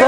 I'm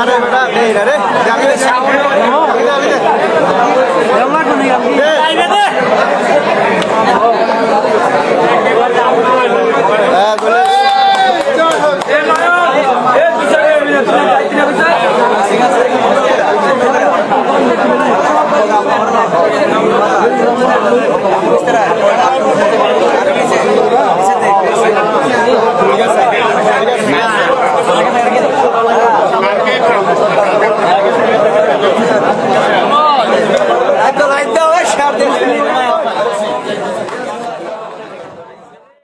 আরে বেটা দেই রে।